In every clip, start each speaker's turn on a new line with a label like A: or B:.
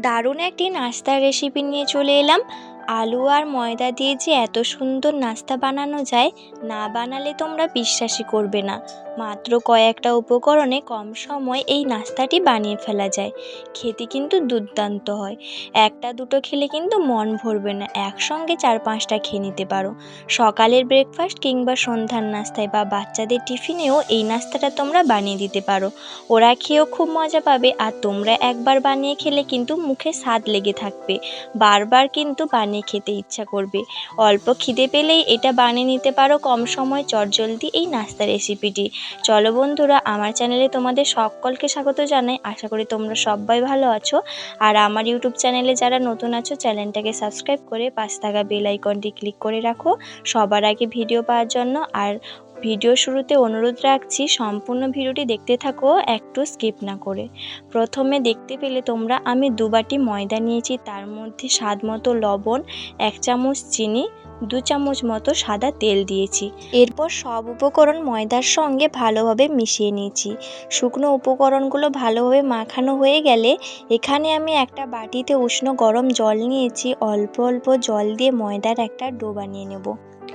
A: দারুণ একটি নাস্তার রেসিপি নিয়ে চলে এলাম। আলু আর ময়দা দিয়ে যে এত সুন্দর নাস্তা বানানো যায়, না বানালে তোমরা বিশ্বাসই করবে না। মাত্র কয়েকটা উপকরণে কম সময় এই নাস্তাটি বানিয়ে ফেলা যায়। খেতে কিন্তু দুর্দান্ত হয়। একটা দুটো খেলে কিন্তু মন ভরবে না। একসঙ্গে চার পাঁচটা খেয়ে নিতে পারো। সকালের ব্রেকফাস্ট কিংবা সন্ধ্যার নাস্তায় বা বাচ্চাদের টিফিনেও এই নাস্তাটা তোমরা বানিয়ে দিতে পারো। ওরা খেয়েও খুব মজা পাবে। আর তোমরা একবার বানিয়ে খেলে কিন্তু মুখে স্বাদ লেগে থাকবে। বারবার কিন্তু বানিয়ে খেতে ইচ্ছা করবে। অল্প খিদে পেলেই এটা বানিয়ে নিতে পারো কম সময় চটজলদি এই নাস্তা রেসিপিটি। চলো বন্ধুরা, আমার চ্যানেলে তোমাদের সকলকে স্বাগত জানাই। আশা করি তোমরা সবাই ভালো আছো। আর আমার ইউটিউব চ্যানেলে যারা নতুন আছো, চ্যানেলটাকে সাবস্ক্রাইব করে পাশ থাকা বেল আইকনটি ক্লিক করে রাখো। সবার আগে ভিডিও পাওয়ার জন্য। আর ভিডিও শুরুতে অনুরোধ রাখছি সম্পূর্ণ ভিডিওটি দেখতে থাকো, একটু স্কিপ না করে। প্রথমে দেখতে পেলে তোমরা, আমি দুবাটি ময়দা নিয়েছি, তার মধ্যে স্বাদ মতো লবণ, এক চামচ চিনি, দু চামচ মতো সাদা তেল দিয়েছি। এরপর সব উপকরণ ময়দার সঙ্গে ভালোভাবে মিশিয়ে নিয়েছি। শুকনো উপকরণগুলো ভালোভাবে মাখানো হয়ে গেলে, এখানে আমি একটা বাটিতে উষ্ণ গরম জল নিয়েছি, অল্প অল্প জল দিয়ে ময়দার একটা ডো বানিয়ে নেব।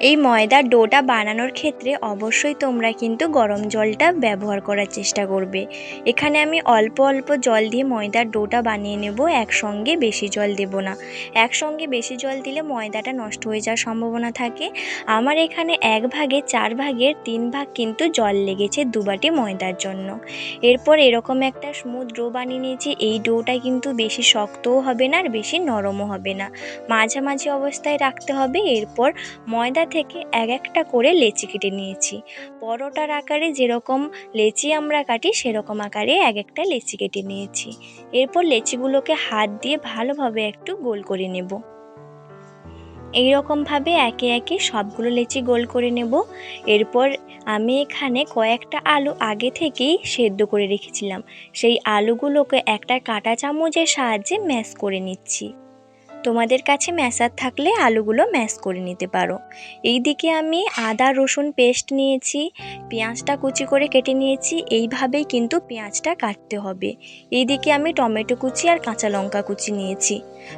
A: এই ময়দার ডোটা বানানোর ক্ষেত্রে অবশ্যই তোমরা কিন্তু গরম জলটা ব্যবহার করার চেষ্টা করবে। এখানে আমি অল্প অল্প জল দিয়ে ময়দার ডোটা বানিয়ে নেব, একসঙ্গে বেশি জল দেব না। একসঙ্গে বেশি জল দিলে ময়দাটা নষ্ট হয়ে যাওয়ার সম্ভাবনা থাকে। আমার এখানে এক ভাগে, চার ভাগের তিন ভাগ কিন্তু জল লেগেছে দুবাটি ময়দার জন্য। এরপর এরকম একটা স্মুথ ডো বানিয়ে নিয়েছি, এই ডোটা কিন্তু বেশি শক্তও হবে না আর বেশি নরমও হবে না। মাঝামাঝি অবস্থায় রাখতে হবে, এরপর ময়দা থেকে এক একটা করে লেচি কেটে নিয়েছি। পরোটার আকারে যেরকম লেচি আমরা কাটি, সেরকম আকারে এক একটা লেচি কেটে নিয়েছি। এরপর লেচিগুলোকে হাত দিয়ে ভালোভাবে একটু গোল করে নেব। এই রকমভাবে একে একে সবগুলো লেচি গোল করে নেব। এরপর আমি এখানে কয়েকটা আলু আগে থেকেই সেদ্ধ করে রেখেছিলাম। সেই আলুগুলোকে একটা কাঁটা চামচের সাহায্যে ম্যাশ করে নিচ্ছি। তোমাদের কাছে ম্যাশার থাকলে আলুগুলো ম্যাশ করে নিতে পারো। এই দিকে আমি আদা, রসুন পেস্ট নিয়েছি, পেঁয়াজটা কুচি করে কেটে নিয়েছি, এইভাবেই কিন্তু পেঁয়াজটা কাটতে হবে। এই দিকে আমি টমেটো কুচি আর কাঁচা লঙ্কা কুচি নিয়েছি।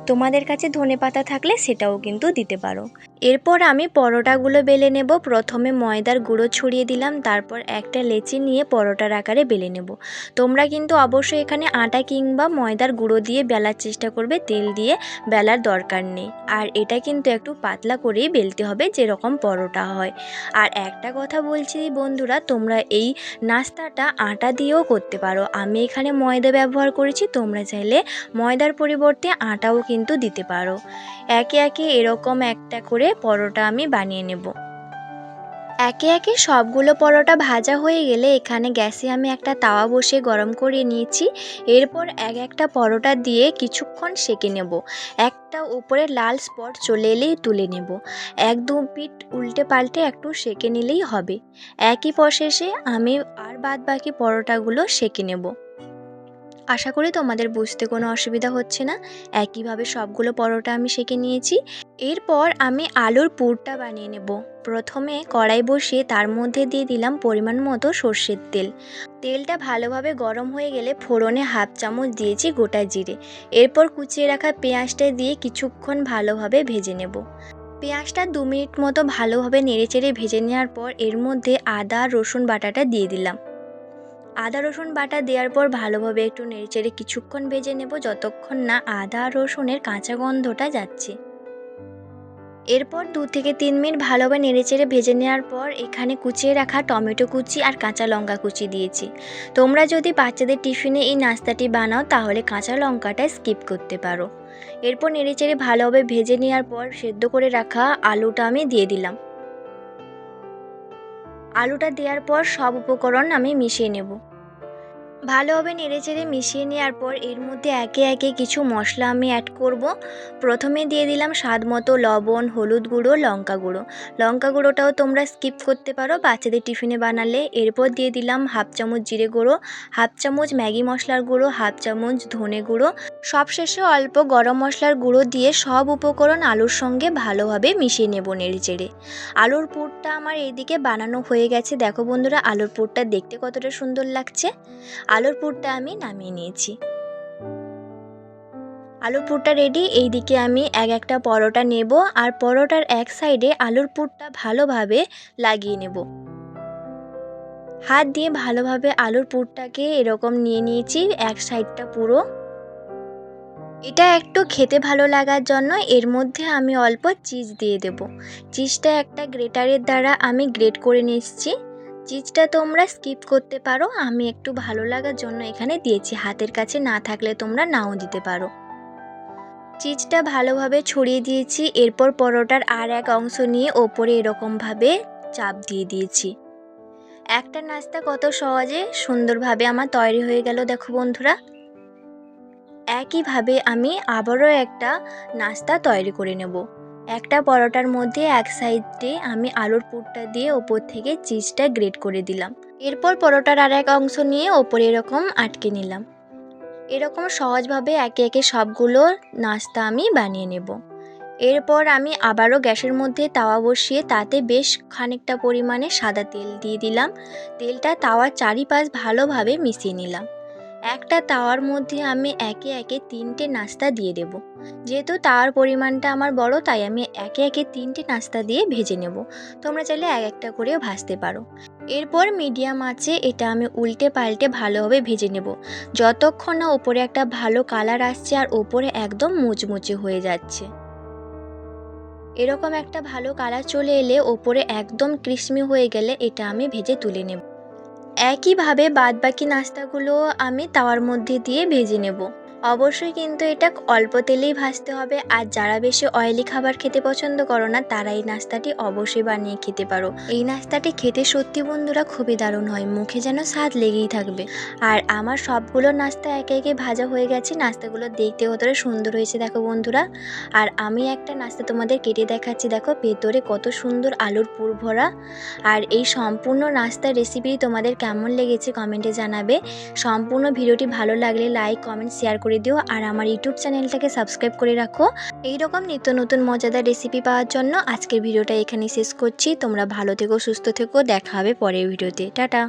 A: তোমাদের কাছে ধনে পাতা থাকলে সেটাও কিন্তু দিতে পারো। এরপর আমি পরোটাগুলো বেলে নেব। প্রথমে ময়দার গুঁড়ো ছড়িয়ে দিলাম, তারপর একটা লেচি নিয়ে পরোটার আকারে বেলে নেব। তোমরা কিন্তু অবশ্যই এখানে আটা কিংবা ময়দার গুঁড়ো দিয়ে বেলার চেষ্টা করবে, তেল দিয়ে বেলার দরকার নেই। আর এটা কিন্তু একটু পাতলা করেই বেলতে হবে, যেরকম পরোটা হয়। আর একটা কথা বলছি বন্ধুরা, তোমরা এই নাস্তাটা আটা দিয়েও করতে পারো। আমি এখানে ময়দা ব্যবহার করেছি, তোমরা চাইলে ময়দার পরিবর্তে আটাও কিন্তু দিতে পারো। একে একে এরকম একটা করে পরোটা আমি বানিয়ে নেব। একে একে সবগুলো পরোটা ভাজা হয়ে গেলে এখানে গ্যাসে আমি একটা তাওয়া বসে গরম করে নিয়েছি। এরপর এক একটা পরোটা দিয়ে কিছুক্ষণ সেঁকে নেব। একটা উপরে লাল স্পট চলে এলেই তুলে নেব। এক দু পিঠ উল্টে পাল্টে একটু সেঁকে নিলেই হবে। একই প্রসেসে আমি আর বাদ বাকি পরোটাগুলো সেঁকে নেব। আশা করি তোমাদের বুঝতে কোনো অসুবিধা হচ্ছে না। একইভাবে সবগুলো পরোটা আমি সেঁকে নিয়েছি। এরপর আমি আলুর পুরটা বানিয়ে নেব। প্রথমে কড়াই বসিয়ে তার মধ্যে দিয়ে দিলাম পরিমাণ মতো সর্ষের তেল। তেলটা ভালোভাবে গরম হয়ে গেলে ফোড়নে হাফ চামচ দিয়েছি গোটা জিরে। এরপর কুচিয়ে রাখা পেঁয়াজটা দিয়ে কিছুক্ষণ ভালোভাবে ভেজে নেব। পেঁয়াজটা দু মিনিট মতো ভালোভাবে নেড়েচেড়ে ভেজে নেওয়ার পর এর মধ্যে আদা, রসুন বাটাটা দিয়ে দিলাম। আদা, রসুন বাটা দেওয়ার পর ভালোভাবে একটু নেড়েচেড়ে কিছুক্ষণ ভেজে নেব যতক্ষণ না আদা, রসুনের কাঁচা গন্ধটা যাচ্ছে। এরপর দু থেকে তিন মিনিট ভালোভাবে নেড়েচেড়ে ভেজে নেওয়ার পর এখানে কুচিয়ে রাখা টমেটো কুচি আর কাঁচা লঙ্কা কুচি দিয়েছি। তোমরা যদি বাচ্চাদের টিফিনে এই নাস্তাটি বানাও, তাহলে কাঁচা লঙ্কাটা স্কিপ করতে পারো। এরপর নেড়েচেড়ে ভালোভাবে ভেজে নেওয়ার পর সেদ্ধ করে রাখা আলুটা আমি দিয়ে দিলাম। আলুটা দেওয়ার পর সব উপকরণ আমি মিশিয়ে নেব। ভালোভাবে নেড়েচেড়ে মিশিয়ে নেওয়ার পর এর মধ্যে একে একে কিছু মশলা আমি অ্যাড করব। প্রথমে দিয়ে দিলাম স্বাদ মতো লবণ, হলুদ গুঁড়ো, লঙ্কা গুঁড়ো। লঙ্কা গুঁড়োটাও তোমরা স্কিপ করতে পারো, বাচ্চাদের টিফিনে বানালে। এরপর দিয়ে দিলাম হাফ চামচ জিরে গুঁড়ো হাফ চামচ ম্যাগি মশলার গুঁড়ো হাফ চামচ ধনে গুঁড়ো। সবশেষে অল্প গরম মশলার গুঁড়ো দিয়ে সব উপকরণ আলুর সঙ্গে ভালোভাবে মিশিয়ে নেব নেড়েচেড়ে। আলুর পুরটা আমার এইদিকে বানানো হয়ে গেছে। দেখো বন্ধুরা, আলুর পুরটা দেখতে কতটা সুন্দর লাগছে। আলুর পুরটা আমি নামিয়ে নিয়েছি। আলুর পুরটা রেডি এইদিকে আমি এক একটা পরোটা নেব আর পরোটার এক সাইডে আলুর পুরটা ভালোভাবে লাগিয়ে নেব। হাত দিয়ে ভালোভাবে আলুর পুরটাকে এরকম নিয়ে নিয়েছি, এক সাইডটা পুরো। এটা একটু খেতে ভালো লাগার জন্য এর মধ্যে আমি অল্প চিজ দিয়ে দেব। চিজটা একটা গ্রেটারের দ্বারা আমি গ্রেট করে নিচ্ছি চিজটা তোমরা স্কিপ করতে পারো। আমি একটু ভালো লাগার জন্য এখানে দিয়েছি। হাতের কাছে না থাকলে তোমরা নাও দিতে পারো। চিজটা ভালোভাবে ছড়িয়ে দিয়েছি। এরপর পরোটার আর এক অংশ নিয়ে ওপরে এরকমভাবে চাপ দিয়ে দিয়েছি। একটা নাস্তা কত সহজে, সুন্দরভাবে আমার তৈরি হয়ে গেল, দেখো বন্ধুরা। একইভাবে আমি আবারও একটা নাস্তা তৈরি করে নেব। একটা পরোটার মধ্যে এক সাইডে আমি আলুর পুরটা দিয়ে ওপর থেকে চিজটা গ্রেট করে দিলাম। এরপর পরোটার আর এক অংশ নিয়ে ওপরে এরকম আটকে নিলাম। এরকম সহজভাবে একে একে সবগুলো নাস্তা আমি বানিয়ে নেব। এরপর আমি আবারও গ্যাসের মধ্যে তাওয়া বসিয়ে তাতে বেশ খানিকটা পরিমাণে সাদা তেল দিয়ে দিলাম। তেলটা তাওয়ার চারিপাশ ভালোভাবে মিশিয়ে নিলাম। একটা তাওয়ার মধ্যে আমি একে একে তিনটে নাস্তা দিয়ে দেব। যেহেতু তাওয়ার পরিমাণটা আমার বড়, তাই আমি একে একে তিনটে নাস্তা দিয়ে ভেজে নেব। তোমরা চাইলে এক একটা করেও ভাজতে পারো। এরপর মিডিয়াম আছে এটা আমি উল্টে পাল্টে ভালোভাবে ভেজে নেব। যতক্ষণ না ওপরে একটা ভালো কালার আসছে আর ওপরে একদম মুচমুচে হয়ে যাচ্ছে। এরকম একটা ভালো কালার চলে এলে ওপরে একদম ক্রিসমি হয়ে গেলে এটা আমি ভেজে তুলে নেব। একইভাবে বাদবাকি নাস্তাগুলো আমি তাওয়ার মধ্যে দিয়ে ভেজে নেব। অবশ্যই কিন্তু এটা অল্প তেলেই ভাজতে হবে। আর যারা বেশি অয়েলি খাবার খেতে পছন্দ করো না, তারা এই নাস্তাটি অবশ্যই বানিয়ে খেতে পারো। এই নাস্তাটি খেতে সত্যি বন্ধুরা খুবই দারুণ হয়, মুখে যেন স্বাদ লেগেই থাকবে। আর আমার সবগুলো নাস্তা একে একে ভাজা হয়ে গেছে, নাস্তাগুলো দেখতে কতটা সুন্দর হয়েছে দেখো বন্ধুরা। আর আমি একটা নাস্তা তোমাদের কেটে দেখাচ্ছি দেখো, ভেতরে কত সুন্দর আলুর পুর ভরা। আর এই সম্পূর্ণ নাস্তার রেসিপি তোমাদের কেমন লেগেছে কমেন্টে জানাবে। সম্পূর্ণ ভিডিওটি ভালো লাগলে লাইক কমেন্ট শেয়ার করে দিও আর আমার ইউটিউব চ্যানেলটাকে সাবস্ক্রাইব করে রাখো। এই রকম নিত্য নতুন মজাদার রেসিপি পাওয়ার জন্য আজকের ভিডিওটা এখানে শেষ করছি। তোমরা ভালো থেকো, সুস্থ থেকো। দেখা হবে পরের ভিডিওতে। টাটা।